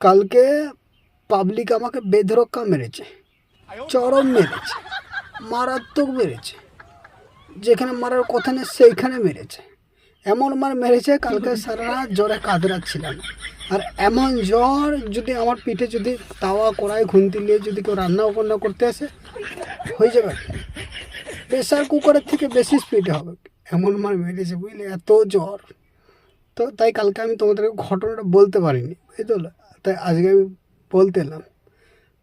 কালকে পাবলিক আমাকে বেধরক্কা মেরেছে, চরম মেরেছে, মারাত্মক মেরেছে। যেখানে মারার কথা নেই, সেইখানে মেরেছে। এমন মার মেরেছে, কালকে সারা রাত জ্বরে কাঁদরাচ্ছিলাম। আর এমন জ্বর যদি আমার পিঠে যদি তাওয়া কড়াই, খুন্তি নিয়ে যদি কেউ রান্না বান্না করতে আসে, হয়ে যাবে। প্রেশার কুকারের থেকে বেশি স্পিডে হবে। এমন মার মেরেছে, বুঝলে? এত জ্বর। তো তাই কালকে আমি তোমাদেরকে ঘটনাটা বলতে পারিনি, বুঝতে তাই আজকে আমি বলতে এলাম।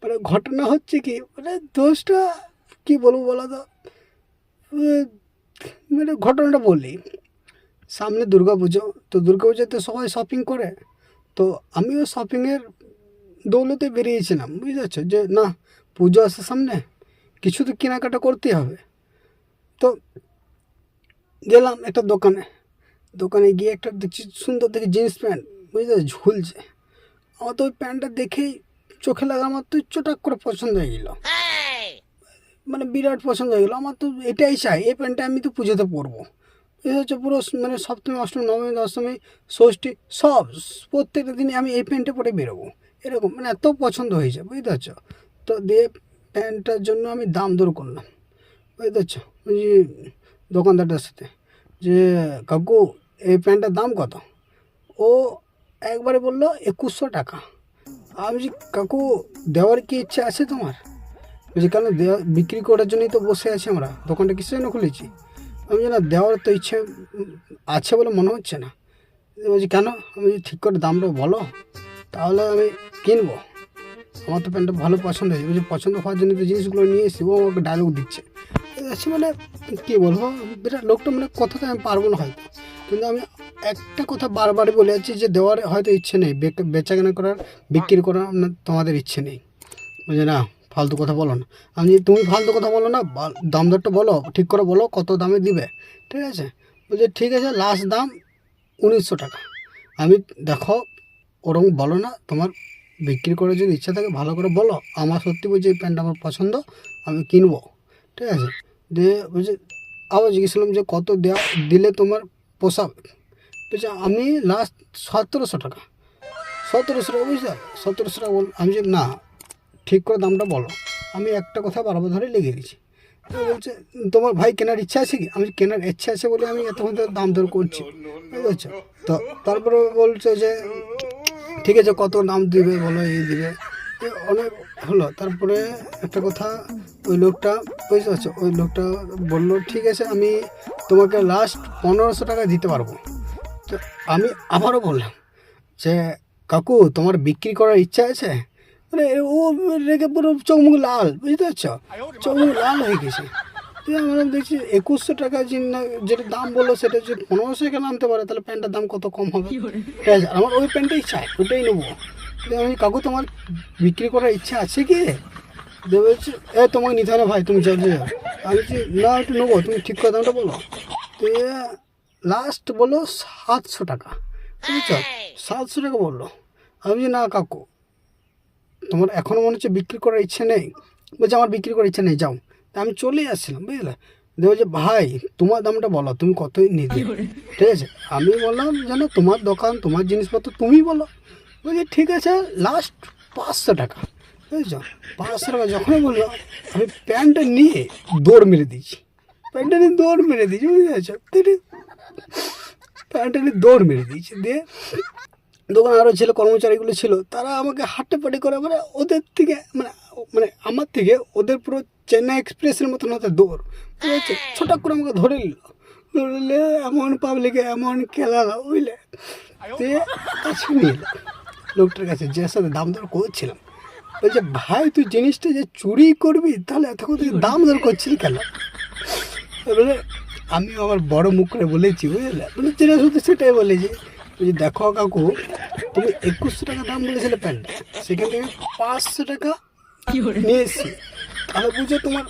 মানে ঘটনা হচ্ছে কি মানে দোষটা কী বলব বলো তো? মানে ঘটনাটা বলি। সামনে দুর্গা পুজো তো দুর্গা পুজোতে সবাই শপিং করে। তো আমিও শপিংয়ের দৌলতে বেরিয়েছিলাম বুঝতে পারছ যে না, পুজো আসে সামনে, কিছু তো কেনাকাটা করতেই হবে। তো গেলাম একটা দোকানে। দোকানে গিয়ে একটা দেখছি সুন্দর দেখে জিন্স প্যান্ট বুঝতে ঝুলছে। আমার তো ওই প্যান্টটা দেখেই চোখে লাগা আমার তো চটাক করে পছন্দ হয়ে গেল। মানে বিরাট পছন্দ হয়ে গেলো। আমার তো এটাই চাই এই প্যান্টটা আমি তো পুজোতে পরবো। এটা হচ্ছে পুরো মানে সপ্তমী অষ্টমী নবমী দশমী ষষ্ঠী সব প্রত্যেকটা দিনে আমি এই প্যান্টটা পরে বেরোবো। এরকম মানে এত পছন্দ হয়েছে বুঝতে পারছ? তো দিয়ে প্যান্টটার জন্য আমি দাম দর করলাম বুঝতে পারছ? ওই যে দোকানদারটার সাথে যে কাকু এই প্যান্টটার দাম কত? ও একবারে বলল একুশশো টাকা। আমি বলছি কাকু দেওয়ার কি ইচ্ছা আছে তোমার? বলছি কেন? দেওয়া বিক্রি করার জন্যই তো বসে আছি আমরা। দোকানটা কিসের জন্য খুলেছি? আমি বলছি, না দেওয়ার তো ইচ্ছে আছে বলে মনে হচ্ছে না। বলছি কেন? আমি বলছি, ঠিক করে দামটা বলো তাহলে আমি কিনবো। আমার তো প্যান্টটা ভালো পছন্দ হয়েছে। বলছি পছন্দ হওয়ার জন্য তো জিনিসগুলো নিয়ে এসেছি ও আমাকে ডায়লগ দিচ্ছে। আচ্ছা মানে কী বলব? বিরাট লোকটা মানে কথাটা আমি পারব না হয়তো। কিন্তু আমি একটা কথা বারবারই বলে যাচ্ছি যে দেওয়ার হয়তো ইচ্ছে নেই বেচাকেনা করার, বিক্রি করার আপনার তোমাদের ইচ্ছে নেই। বুঝলি না, ফালতু কথা বলো না। আমি তুমি ফালতু কথা বলো না দাম দরটা বলো, ঠিক করে বলো, কত দামে দিবে? ঠিক আছে? বলছে, ঠিক আছে লাস্ট দাম উনিশশো টাকা। আমি, দেখো ওরকম বলো না, তোমার বিক্রি করার যদি ইচ্ছা থাকে ভালো করে বলো, আমার সত্যি বলছি এই প্যান্টটা আমার পছন্দ, আমি কিনবো। ঠিক আছে? দিয়ে বলছে, আবার জিজ্ঞেস করলাম যে কত দেওয়া দিলে তোমার পোষাবে? বলছে আমি লাস্ট সতেরোশো টাকা। সতেরোশো টাকা বুঝতে সতেরোশো টাকা বল আমি যে না ঠিক করে দামটা বলো। আমি একটা কথা বারবার ধরে লেগে তো বলছে তোমার ভাই কেনার ইচ্ছা আছে কি? আমি কেনার ইচ্ছা আছে বলে আমি এতক্ষণ দাম দর করছি। বুঝতে পারছ তো তারপরে বলছে যে ঠিক আছে কত দাম দিবে বলো এই দিবে। অনেক হলো। তারপরে একটা কথা ওই লোকটা বুঝতে পারছ? ওই লোকটা বলল ঠিক আছে আমি তোমাকে লাস্ট পনেরোশো টাকা দিতে পারব। তো আমি আবারও বললাম যে কাকু তোমার বিক্রি করার ইচ্ছা আছে? মানে ও রেগে পুরো চোখমুখ লাল বুঝতে পারছ? চোখমুখ লাল হয়ে গেছে। আমরা দেখছি একুশশো টাকা যে না- যেটা দাম বলল সেটা যদি পনেরোশো টাকা নামতে পারে তাহলে প্যান্টের দাম কত কম হবে? ঠিক আছে আমার ওই প্যান্টটাই চাই ওটাই নেব। আমি কাকু তোমার বিক্রি করার ইচ্ছা আছে কি? বলছে এ তোমাকে নিতে হবে ভাই তুমি চলে যাও। আমি না একটু নেব তুমি ঠিক করে দামটা বলো। দিয়ে লাস্ট বলো সাতশো টাকা। বুঝছ? সাতশো টাকা বলল। আমি বলছি না কাকু তোমার এখনও মনে হচ্ছে বিক্রি করার ইচ্ছে নেই। বলছে আমার বিক্রি করার ইচ্ছে নেই যাও। তা আমি চলেই আসছিলাম বুঝলে? দিয়ে বলছে ভাই তোমার দামটা বলো তুমি কতই নিতে ঠিক আছে? আমি বললাম যেন তোমার দোকান তোমার জিনিসপত্র তুমি বলো। বলছি ঠিক আছে লাস্ট পাঁচশো টাকা। বুঝছ? পাঁচশো টাকা যখনই বলল আমি প্যান্টটা নিয়ে দৌড় মেরে দিয়েছি। প্যান্টটা নিয়ে দৌড় মেরে দিয়েছি বুঝতে পারছ নিয়ে দৌড় মেরে দিয়েছে। দিয়ে দোকানে আরও ছেলে কর্মচারীগুলো ছিল, তারা আমাকে হাঁটে পাটি করে মানে ওদের থেকে মানে মানে আমার থেকে ওদের পুরো চেন্নাই এক্সপ্রেসের মতন হতে দৌড়। আছে? ছোটাক করে আমাকে ধরে নিল। ধরলে এমন পাবলিকে এমন খেলা বুঝলে দিয়ে কাছে নিয়ে লোকটার কাছে যে সাথে দাম দর করছিলাম। বলছে, ভাই, তুই জিনিসটা যে চুরি করবি, তাহলে এতক্ষণ দাম দর করছিলি কেন? আমি আমার বড় মুখ করে বলেছি বুঝলে মানে যেটা শুধু সেটাই বলেছি বলছি দেখো কাকু তুমি একুশশো টাকা দাম বলেছিলে প্যান্ট সেখান থেকে পাঁচশো টাকা নিয়ে এসেছি তাহলে বুঝো তোমার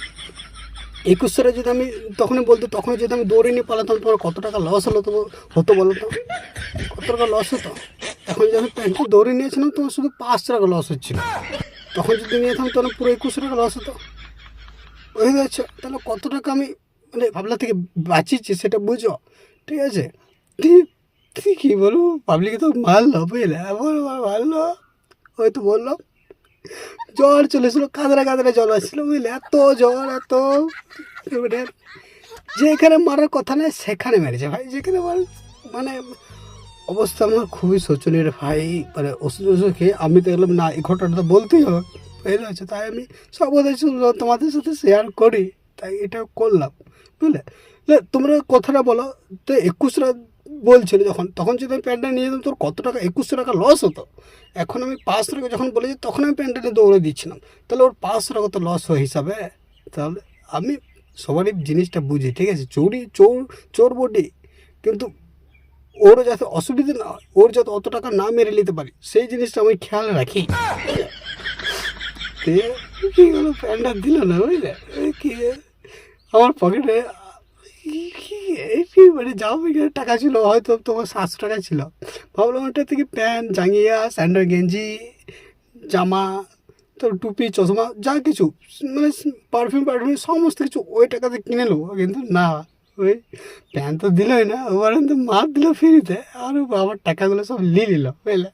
একুশশো টাকা যদি আমি তখনই বলতো তখন যদি আমি দৌড়ে নিয়ে পালাতাম তোমার কত টাকা লস হলো তো হতো বলো তো? কত টাকা লস হতো? এখন যদি আমি প্যান্টটা দৌড়ে নিয়েছিলাম তোমার শুধু পাঁচশো টাকা লস হচ্ছিল। তখন যদি নিয়ে যেতাম তখন পুরো একুশশো টাকা লস হতো। বুঝতে পারছ তাহলে কত টাকা আমি মানে ভাবলা থেকে বাঁচিয়েছি, সেটা বুঝো। ঠিক আছে? কী বলব? পাবলিকে তো মারলো, বুঝলে? এমন মারলো, ওই তো বললাম জ্বর চলেছিল কাঁদরা কাঁদরা জল আসছিল, বুঝলে? এত জ্বর, এত এবারে যেখানে মারার কথা নেই, সেখানে মেরেছে ভাই, যেখানে মার- মানে অবস্থা আমার খুবই শোচনীয় ভাই মানে ওষুধ ওষুধ খেয়ে আমি তো এলাম, না, এই ঘটনাটা তো বলতেই হবে, বুঝলে? হচ্ছে তাই আমি সব কথা তোমাদের সাথে শেয়ার করি, তাই এটা করলাম। বুঝলে? তোমরা কথাটা বলো, তো একুশটা বলছিল যখন, তখন যদি আমি প্যান্টটা নিয়ে যেতাম, তোর কত টাকা, একুশশো টাকা লস হতো। এখন আমি পাঁচশো টাকা যখন বলেছি তখন আমি প্যান্টটা নিয়ে দৌড়ে দিচ্ছিলাম। তাহলে ওর পাঁচশো টাকা তো লস হয় হিসাবে? তাহলে আমি সবারই জিনিসটা বুঝি, ঠিক আছে? চোরই, চোর চোর বটি। কিন্তু ওর যাতে অসুবিধা না ওর যাতে অত টাকা না মেরে নিতে পারি, সেই জিনিসটা আমি খেয়াল রাখি। প্যান্টটা দিল না, বুঝলে? কি? আমার পকেটে মানে যাও টাকা ছিল, হয়তো তোমার সাতশো টাকা ছিল। ভাবলাম ওটা থেকে প্যান্ট, জাঙ্গিয়া, স্যান্ডেল, গেঞ্জি, জামা, তোর টুপি, চশমা, যা কিছু মানে পারফিউম পারফিউম সমস্ত কিছু ওই টাকাতে কিনে নেব। কিন্তু না, ওই প্যান্ট তো দিলই না ওবার তো মার দিল ফ্রিতে, আর বাবার টাকাগুলো সব নিয়ে নিল, বুঝলে?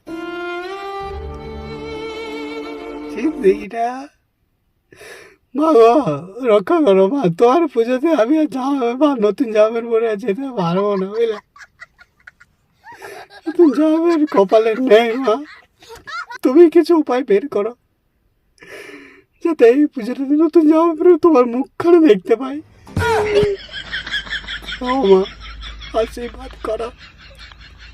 ঠিক দেখিটা মা গো রক্ষা করো মা, তোমার পুজোতে আমি আর জামা মা নতুন জামার পরে আর যেতে পারব না, বুঝলে? নতুন জামার কপালে নেই মা। তুমি কিছু উপায় বের করো। যাতে এই পুজোটাতে নতুন জামা পরে তোমার মুখখানে দেখতে পাই। ও মা আশীর্বাদ করো।